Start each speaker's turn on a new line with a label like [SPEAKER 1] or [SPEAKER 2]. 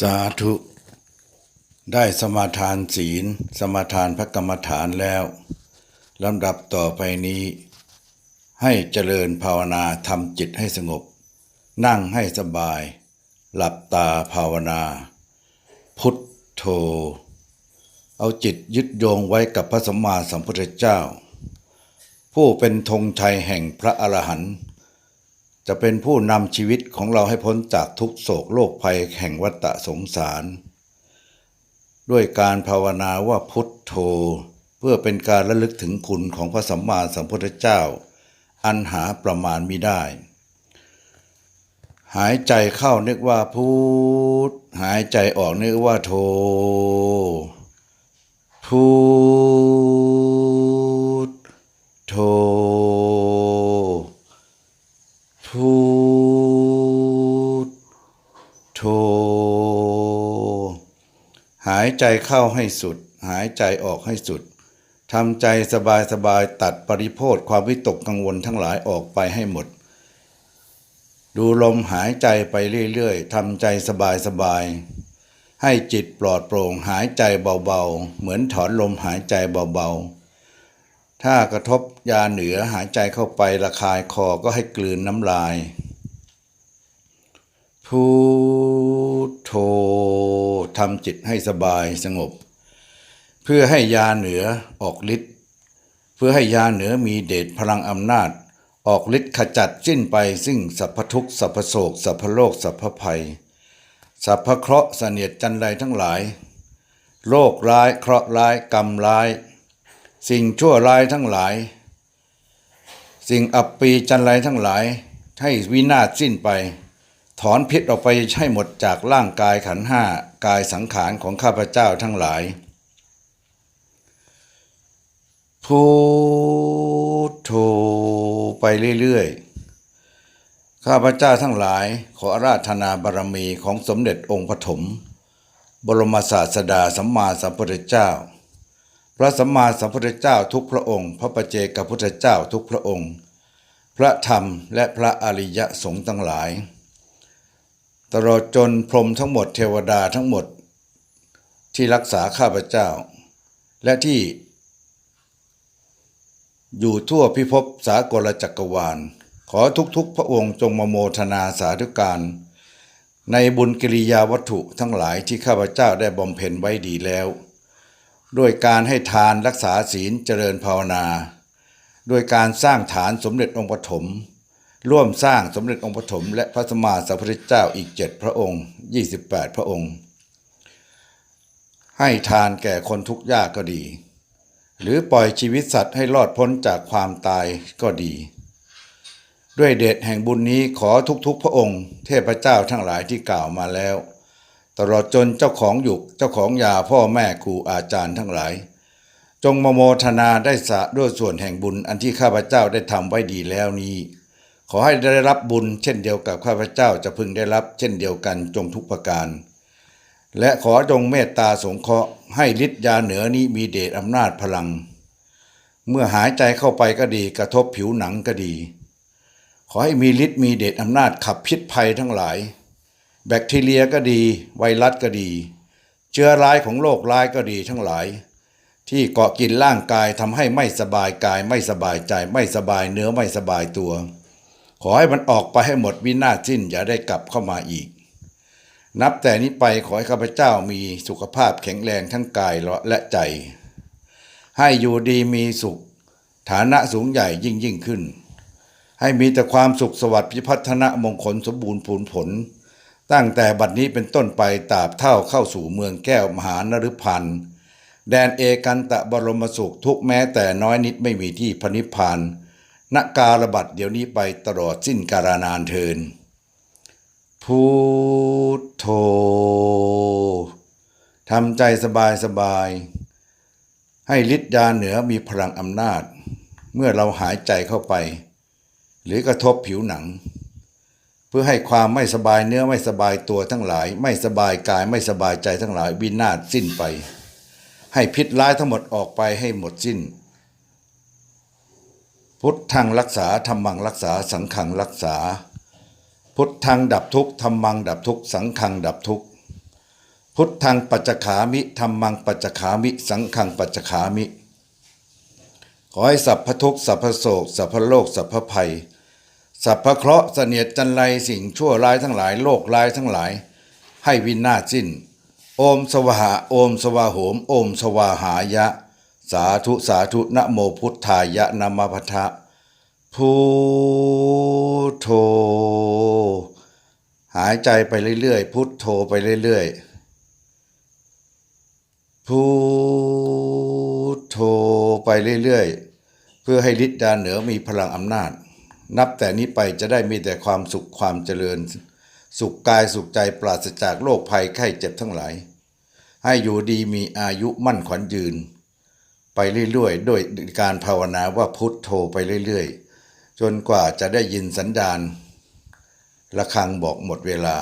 [SPEAKER 1] สาธุ ได้สมาทานศีล สมาทานพระกรรมฐานแล้วลำดับต่อไปนี้ ให้เจริญภาวนาทำจิตให้สงบ นั่งให้สบาย หลับตาภาวนา พุทโธ เอาจิตยึดโยงไว้กับพระสัมมาสัมพุทธเจ้า ผู้เป็นธงชัยแห่งพระอรหันต์ จะเป็นผู้นำชีวิตของเราให้พ้นจากทุกโศกโรคภัยแห่งวัฏสงสาร ด้วยการภาวนาว่าพุทโธ เพื่อเป็นการระลึกถึงคุณของพระสัมมาสัมพุทธเจ้า อันหาประมาณมิได้ หายใจเข้านึกว่าพุทหายใจออกนึกว่าโธพุทโธ พุท โธหายใจเข้าให้สุด หายใจออกให้สุดทำใจสบายสบายๆตัดปริโภทความวิตกกังวลทั้งหลายออกไปให้หมด ดูลมหายใจไปเรื่อยๆทำใจสบายสบายๆให้จิตปลอดโปร่งหายใจเบาๆ เหมือนถอนลมหายใจเบาๆ ถ้ากระทบยาเหนือหายใจเข้าไป ระคายคอก็ให้กลืนน้ำลาย พุทโธทำจิตให้สบายสงบ เพื่อให้ยาเหนือออกฤทธิ์เพื่อให้ยาเหนือมีเดชพลังอำนาจ ออกฤทธิ์ขจัดสิ้นไปซึ่งสัพพทุกข์สัพพโศกสัพพโลกสัพพภัย สัพพเคราะห์เสนียดจันไรทั้งหลาย โรคร้ายเคราะห์ร้ายกรรมร้าย สิ่งชั่วร้ายทั้งหลาย สิ่งอับปีจันไรทั้งหลาย ให้วินาศสิ้นไป ถอนพิษออกไปให้หมดจากร่างกายขันห้ากายสังขารของข้าพเจ้าทั้งหลายพุทโธไปเรื่อยๆ ข้าพเจ้าทั้งหลาย ขออาราธนาบารมีของสมเด็จองค์ปฐมบรมศาสดาสัมมาสัมพุทธเจ้า พระสัมมาสัมพุทธเจ้าทุกพระองค์ พระประเจกพุทธเจ้าทุกพระองค์ พระธรรมและพระอริยสงฆ์ทั้งหลาย ตลอดจนพรมทั้งหมดเทวดาทั้งหมด ที่รักษาข้าพเจ้า และที่ อยู่ทั่วพิภพสากลจักรวาล ขอทุกๆพระองค์จงมโมทนาสาธุการ ในบุญกิริยาวัตถุทั้งหลายที่ข้าพเจ้าได้บำเพ็ญไว้ดีแล้ว ด้วยการให้ทานรักษาศีลเจริญภาวนา ด้วยการสร้างฐานสมเด็จองค์ปฐม ร่วมสร้างสมเด็จองค์ปฐมและพระสมมาสัมพุทธเจ้าอีกเจ็ดพระองค์ 28 พระองค์ ให้ทานแก่คนทุกข์ยากก็ดี หรือปล่อยชีวิตสัตว์ให้รอดพ้นจากความตายก็ดี ด้วยเดชแห่งบุญนี้ขอทุกๆพระองค์ เทพเจ้าทั้งหลายที่กล่าวมาแล้ว ตลอดจนเจ้าของหยุกเจ้าของยาพ่อแม่ครูอาจารย์ทั้งหลาย จงมโมทนาได้สะด้วยส่วนแห่งบุญอันที่ข้าพเจ้าได้ทำไว้ดีแล้วนี้ ขอให้ได้รับบุญเช่นเดียวกับข้าพเจ้าจะพึงได้รับเช่นเดียวกันจงทุกประการ และขอจงเมตตาสงเคราะห์ให้ฤทธิ์ยาเหนือนี้มีเดชอำนาจพลัง เมื่อหายใจเข้าไปก็ดีกระทบผิวหนังก็ดี ขอให้มีฤทธิ์มีเดชอำนาจขับพิษภัยทั้งหลาย แบคทีเรียก็ดี ไวรัสก็ดี เชื้อร้ายของโรคร้ายก็ดีทั้งหลาย ที่เกาะกินร่างกายทำให้ไม่สบายกายไม่สบายใจไม่สบายเนื้อไม่สบายตัว ขอให้มันออกไปให้หมดวินาศสิ้นอย่าได้กลับเข้ามาอีก นับแต่นี้ไปขอให้ข้าพเจ้ามีสุขภาพแข็งแรงทั้งกายและใจ ให้อยู่ดีมีสุข ฐานะสูงใหญ่ยิ่งยิ่งขึ้น ให้มีแต่ความสุขสวัสดิ์พิพัฒนะมงคลสมบูรณ์ผลผล ตั้งแต่บัดนี้เป็นต้นไปตราบเท่าเข้าสู่เมืองแก้วมหานฤพันธ์แดนเอกันตะบรมสุขทุกแม้แต่น้อยนิดไม่มีที่พนิพพาน ณการบัดเดี๋ยวนี้ไปตลอดสิ้นกาลนานเทินพุทโธทำใจสบายสบายๆให้ฤทธิ์ยาเหนือมีพลังอำนาจ เมื่อเราหายใจเข้าไป หรือกระทบผิวหนัง เพื่อให้ความไม่สบายเนื้อไม่สบายตัวทั้งหลาย ไม่สบายกายไม่สบายใจทั้งหลายวินาศสิ้นไป ให้พิษร้ายทั้งหมดออกไปให้หมดสิ้น พุทธังรักษาธรรมังรักษาสังขังรักษา พุทธังดับทุกข์ธรรมังดับทุกข์สังขังดับทุกข์พุทธังปัจจขามิธรรมังปัจจขามิ สังฆังปัจจขามิ ขอให้สัพพทุกข์สัพพโศกสัพพโลกสัพพภัย สัพพเคราะห์เสนียดจันไรสิ่งชั่วร้ายทั้งหลายโลกร้ายทั้งหลาย ให้วินาศสิ้น โอมสวหะโอมสวาโหม โอมสวาหายะ สาธุสาธุนะโมพุทธายะนามาพัทะพุทโธหายใจไปเรื่อยๆ พุทโธไปเรื่อยๆ พุทโธไปเรื่อยๆ เพื่อให้ฤทธิ์ดาเหนือมีพลังอำนาจ นับแต่นี้ไปจะได้มีแต่ความสุขความเจริญ สุขกายสุขใจปราศจากโรคภัยไข้เจ็บทั้งหลาย ให้อยู่ดีมีอายุมั่นขวัญยืน ไปเรื่อยๆด้วยการภาวนาว่าพุทโธไปเรื่อยๆ จนกว่าจะได้ยินสัญญาณระฆังบอกหมดเวลา